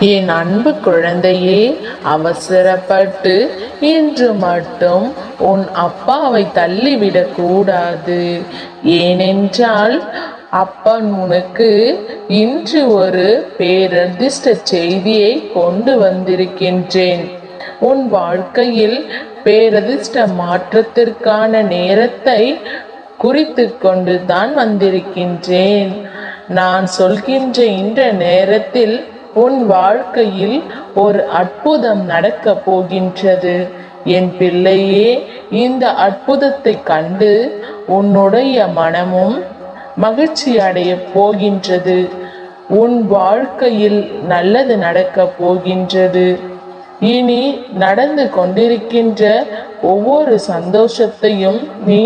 என் அன்பு குழந்தையே அவசரப்பட்டு இன்று மட்டும் உன் அப்பாவை தள்ளிவிடக் கூடாது. ஏனென்றால் அப்பன் உனக்கு இன்று ஒரு பேரதிர்ஷ்ட செய்தியை கொண்டு வந்திருக்கின்றேன். உன் வாழ்க்கையில் பேரதிர்ஷ்ட மாற்றத்திற்கான நேரத்தை குறித்து கொண்டு தான் வந்திருக்கின்றேன். நான் சொல்கின்ற இந்த நேரத்தில் உன் வாழ்க்கையில் ஒரு அற்புதம் நடக்கப் போகின்றது. என் பிள்ளையே இந்த அற்புதத்தை கண்டு உன்னுடைய மனமும் மகிழ்ச்சி அடைய போகின்றது. உன் வாழ்க்கையில் நல்லது நடக்கப் போகின்றது. இனி நடந்து கொண்டிருக்கின்ற ஒவ்வொரு சந்தோஷத்தையும் நீ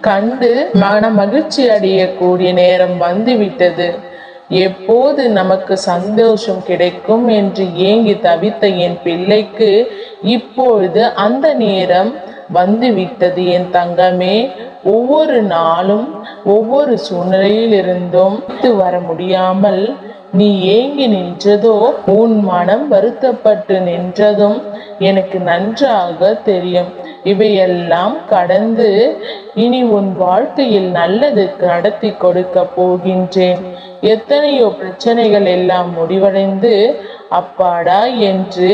கண்டு மன மகிழ்ச்சி அடையக்கூடிய நேரம் வந்துவிட்டது. எப்போது நமக்கு சந்தோஷம் கிடைக்கும் என்று ஏங்கி தவித்த என் பிள்ளைக்கு இப்பொழுது அந்த நேரம் வந்துவிட்டது என் தங்கமே. ஒவ்வொரு நாளும் ஒவ்வொரு சூழ்நிலையிலிருந்தும் வர முடியாமல் நீ ஏங்கி நின்றதோ உன் மனம் வருத்தப்பட்டு நின்றதும் எனக்கு நன்றாக தெரியும். இவையெல்லாம் கடந்து இனி உன் வாழ்க்கையில் நல்லது நடத்தி கொடுக்க போகின்றேன். எத்தனையோ பிரச்சனைகள் எல்லாம் முடிவடைந்து அப்பாடா என்று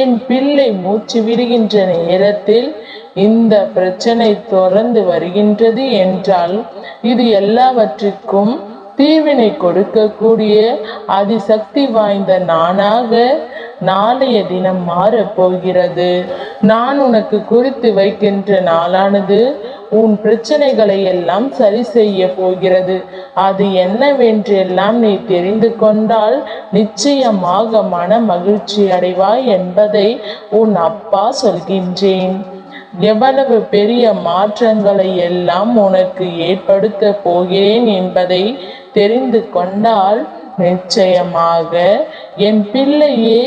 என் பிள்ளை மூச்சு விடுகின்ற நேரத்தில் இந்த பிரச்சனை தொடர்ந்து வருகின்றது என்றால் இது எல்லாவற்றுக்கும் தீவினை கொடுக்கக்கூடிய அதிசக்தி வாய்ந்த நானாக நாளைய தினம் மாறப் போகிறது நான் உனக்கு குறித்து வைக்கின்ற நாளானது உன் பிரச்சனைகளை எல்லாம் சரி செய்ய போகிறது. அது என்னவென்றெல்லாம் நீ தெரிந்து கொண்டால் நிச்சயமாக மன மகிழ்ச்சி அடைவாய் என்பதை உன் அப்பா சொல்கின்றேன். எவ்வளவு பெரிய மாற்றங்களை எல்லாம் உனக்கு ஏற்படுத்த போகிறேன் என்பதை தெரிந்து கொண்டால் நிச்சயமாக என் பிள்ளையே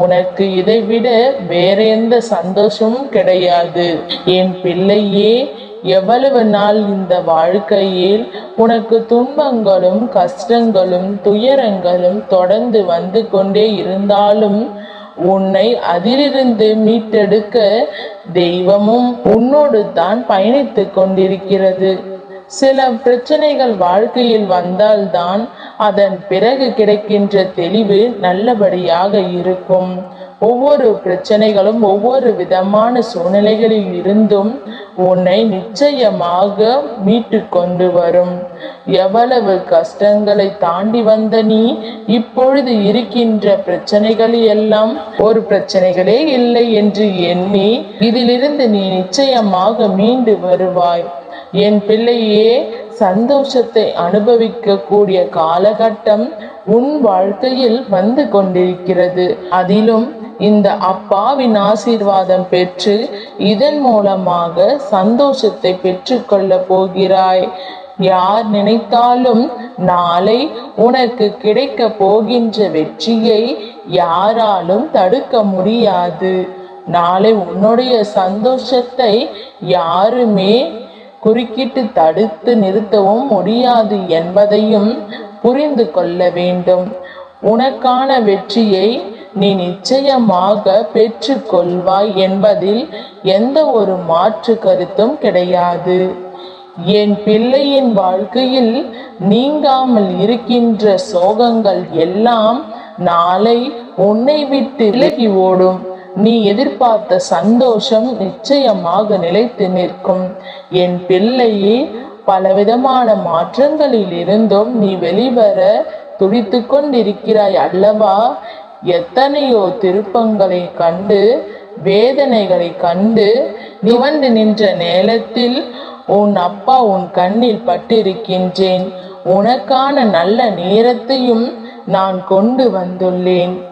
உனக்கு இதைவிட வேற எந்த சந்தோஷமும் கிடையாது. என் பிள்ளையே எவ்வளவு நாள் இந்த வாழ்க்கையில் உனக்கு துன்பங்களும் கஷ்டங்களும் துயரங்களும் தொடர்ந்து வந்து கொண்டே இருந்தாலும் உன்னை அதிலிருந்து மீட்டெடுக்க தெய்வமும் உன்னோடு தான் பயணித்து கொண்டிருக்கிறது. சில பிரச்சனைகள் வாழ்க்கையில் வந்தால்தான் அதன் பிறகு கிடைக்கின்ற தெளிவு நல்லபடியாக இருக்கும். ஒவ்வொரு பிரச்சனைகளும் ஒவ்வொரு விதமான சூழ்நிலைகளில் இருந்தும் உன்னை நிச்சயமாக மீட்டு கொண்டு வரும். எவ்வளவு கஷ்டங்களை தாண்டி வந்த நீ இப்பொழுது இருக்கின்ற பிரச்சனைகள் எல்லாம் ஒரு பிரச்சனைகளே இல்லை என்று எண்ணி இதிலிருந்து நீ நிச்சயமாக மீண்டு வருவாய். என் பிள்ளையே சந்தோஷத்தை அனுபவிக்க கூடிய காலகட்டம் உன் வாழ்க்கையில் வந்து கொண்டிருக்கிறது. அதிலும் இந்த அப்பாவின் ஆசீர்வாதம் பெற்று இதன் மூலமாக சந்தோஷத்தை பெற்றுக்கொள்ள போகிறாய். யார் நினைத்தாலும் நாளை உனக்கு கிடைக்க போகின்ற வெற்றியை யாராலும் தடுக்க முடியாது. நாளை உன்னுடைய சந்தோஷத்தை யாருமே குறுக்கிட்டு தடுத்து நிறுத்தவும் முடியாது என்பதையும் புரிந்து கொள்ள வேண்டும். உனக்கான வெற்றியை நீ நிச்சயமாக பெற்றுக்கொள்வாய் என்பதில் எந்த ஒரு மாற்று கருத்தும் கிடையாது. என் பிள்ளையின் வாழ்க்கையில் நீங்காமல் இருக்கின்ற சோகங்கள் எல்லாம் நாளை உன்னை விட்டு விலகி ஓடும். நீ எதிர்பார்த்த சந்தோஷம் நிச்சயமாக நிலைத்து நிற்கும். என் பிள்ளையே பலவிதமான மாற்றங்களில் இருந்தும் நீ வெளிவர துடித்து கொண்டிருக்கிறாய் அல்லவா? எத்தனையோ திருப்பங்களை கண்டு வேதனைகளை கண்டு நிவந்து நின்ற நேரத்தில் உன் அப்பா உன் கண்ணில் பட்டிருக்கின்றேன். உனக்கான நல்ல நேரத்தையும் நான் கொண்டு வந்துள்ளேன்.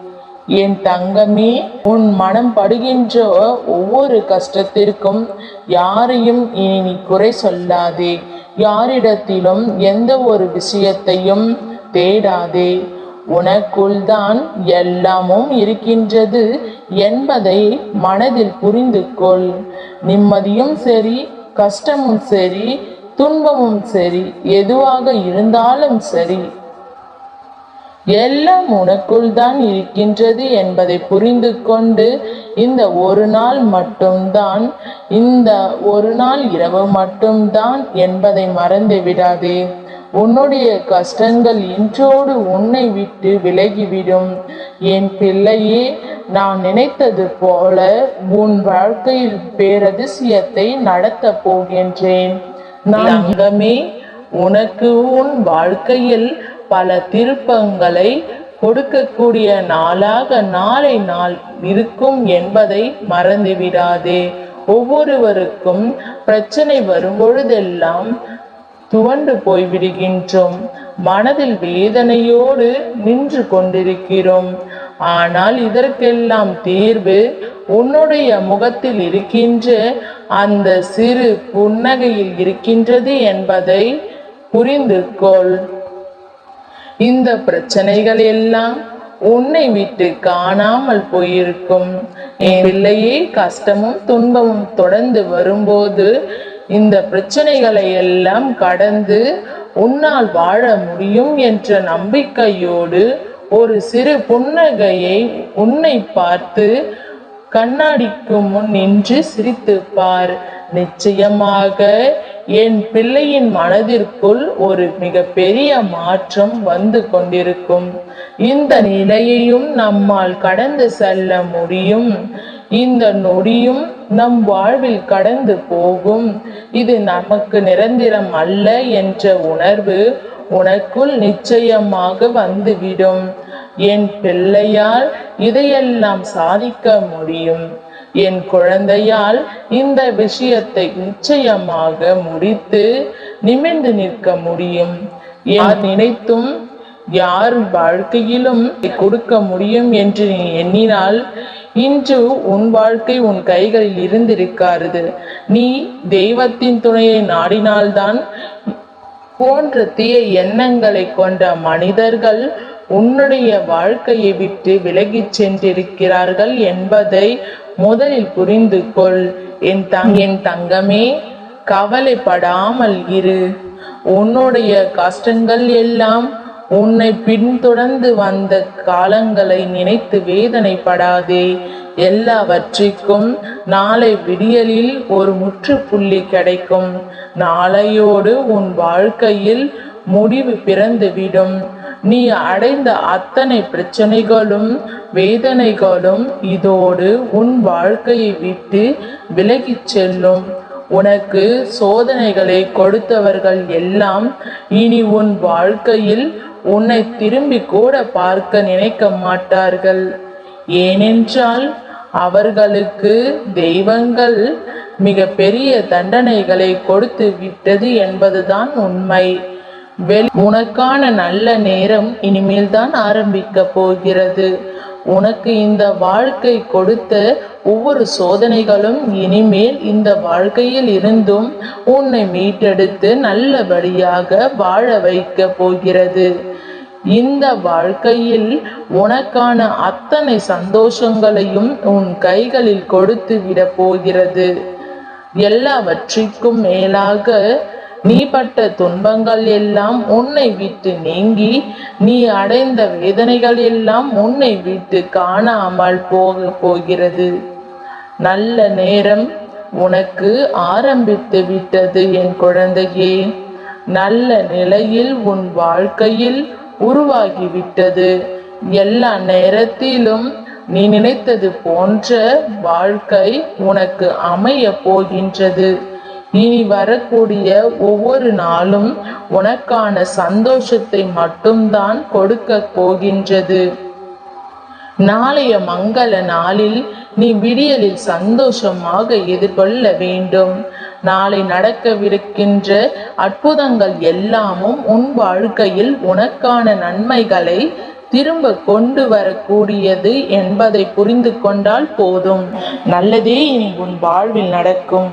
என் தங்கமே உன் மனம் படுகின்ற ஒவ்வொரு கஷ்டத்திற்கும் யாரையும் இனி நீ குறை சொல்லாதே. யாரிடத்திலும் எந்த ஒரு விஷயத்தையும் தேடாதே. உனக்குள் தான் எல்லாமும் இருக்கின்றது என்பதை மனதில் புரிந்து கொள். நிம்மதியும் சரி கஷ்டமும் சரி துன்பமும் சரி எதுவாக இருந்தாலும் சரி எல்லாம் உனக்குள் தான் இருக்கின்றது என்பதை புரிந்து கொண்டு இந்த ஒரு நாள் மட்டும்தான் இந்த ஒரு நாள் இரவு மட்டும்தான் என்பதை மறந்து விடாதே. உன்னுடைய கஷ்டங்கள் இன்றோடு உன்னை விட்டு விலகிவிடும். என் பிள்ளையே நான் நினைத்தது போல உன் வாழ்க்கையில் பேரதிசயத்தை நடத்தப் போகின்றேன். நான் உனக்கு உன் வாழ்க்கையில் பல திருப்பங்களை கொடுக்கக்கூடிய நாளாக நாளை நாள் இருக்கும் என்பதை மறந்துவிடாதே. ஒவ்வொருவருக்கும் பிரச்சனை வரும்பொழுதெல்லாம் துவண்டு போய்விடுகின்றோம். மனதில் வேதனையோடு நின்று கொண்டிருக்கிறோம். ஆனால் இதற்கெல்லாம் தீர்வு உன்னுடைய முகத்தில் இருக்கின்ற அந்த சிறு புன்னகையில் இருக்கின்றது என்பதை புரிந்து கொள் இந்த பிரச்சனைகள் எல்லாம் உன்னை விட்டு காணாமல் போயிருக்கும். என் பிள்ளையே கஷ்டமும் துன்பமும் தொடர்ந்து வரும்போது இந்த பிரச்சனைகளை எல்லாம் கடந்து உன்னால் வாழ முடியும் என்ற நம்பிக்கையோடு ஒரு சிறு புன்னகையை உன்னை பார்த்து கண்ணாடிக்கு முன் நின்று சிரித்து பார் நிச்சயமாக என் பிள்ளையின் மனதிற்குள் ஒரு மிக பெரிய மாற்றம் வந்து கொண்டிருக்கும். இந்த நிலையையும் நம்மால் கடந்து செல்ல முடியும். இந்த நொடியும் நம் வாழ்வில் கடந்து போகும். இது நமக்கு நிரந்தரம் அல்ல என்ற உணர்வு உனக்குள் நிச்சயமாக வந்துவிடும். என் பிள்ளையால் இதையெல்லாம் சாதிக்க முடியும். என் குழந்தையால் இந்த விஷயத்தை நிச்சயமாக முடித்து நிமிர்ந்து நிற்க முடியும். யார் நினைத்தும் யார் வாழ்க்கையிலும் கொடுக்க முடியும் என்று நீ எண்ணினால் இன்று உன் வாழ்க்கை உன் கைகளில் இருந்திருக்காது. நீ தெய்வத்தின் துணையை நாடினால்தான் போன்ற தீய எண்ணங்களை கொண்ட மனிதர்கள் உன்னுடைய வாழ்க்கையை விட்டு விலகிச் சென்றிருக்கிறார்கள் என்பதை முதலில் புரிந்து கொள். என் தங் என் தங்கமே கவலைப்படாமல் இரு. உன்னுடைய கஷ்டங்கள் எல்லாம் உன்னை பின்தொடர்ந்து வந்த காலங்களை நினைத்து வேதனைப்படாதே. எல்லாவற்றிற்கும் நாளை விடியலில் ஒரு முற்றுப்புள்ளி கிடைக்கும். நாளையோடு உன் வாழ்க்கையில் முடிவு பிறந்துவிடும். நீ அடைந்த அத்தனை பிரச்சனைகளும் வேதனைகளும் இதோடு உன் வாழ்க்கையை விட்டு விலகிச் செல்லும். உனக்கு சோதனைகளை கொடுத்தவர்கள் எல்லாம் இனி உன் வாழ்க்கையில் உன்னை திரும்பி கூட பார்க்க நினைக்க மாட்டார்கள். ஏனென்றால் அவர்களுக்கு தெய்வங்கள் மிக பெரிய தண்டனைகளை கொடுத்து விட்டது என்பதுதான் உண்மை. உனக்கான நல்ல நேரம் இனிமேல் தான் ஆரம்பிக்க போகிறது. உனக்கு இந்த வாழ்க்கை கொடுத்த ஒவ்வொரு சோதனைகளும் இனிமேல் இந்த வாழ்க்கையில் இருந்தும் உன்னை மீட்டெடுத்து நல்லபடியாக வாழ வைக்க போகிறது. இந்த வாழ்க்கையில் உனக்கான அத்தனை சந்தோஷங்களையும் உன் கைகளில் கொடுத்து விட போகிறது. எல்லாவற்றிற்கும் மேலாக நீ பட்ட துன்பங்கள் எல்லாம் உன்னை விட்டு நீங்கி நீ அடைந்த வேதனைகள் எல்லாம் உன்னை விட்டு காணாமல் போக போகிறது. நல்ல நேரம் உனக்கு ஆரம்பித்து விட்டது என் குழந்தையே. நல்ல நிலையில் உன் வாழ்க்கையில் உருவாகிவிட்டது எல்லா நேரத்திலும் நீ நினைத்தது போன்ற வாழ்க்கை உனக்கு அமைய போகின்றது. இனி வரக்கூடிய ஒவ்வொரு நாளும் உனக்கான சந்தோஷத்தை மட்டும்தான் கொடுக்க போகின்றது. நாளைய மங்கள நாளில் நீ விடியலில் சந்தோஷமாக எதிர்கொள்ள வேண்டும். நாளை நடக்கவிருக்கின்ற அற்புதங்கள் எல்லாமும் உன் வாழ்க்கையில் உனக்கான நன்மைகளை திரும்ப கொண்டு வரக்கூடியது என்பதை புரிந்து கொண்டால் போதும். நல்லதே இனி உன் வாழ்வில் நடக்கும்.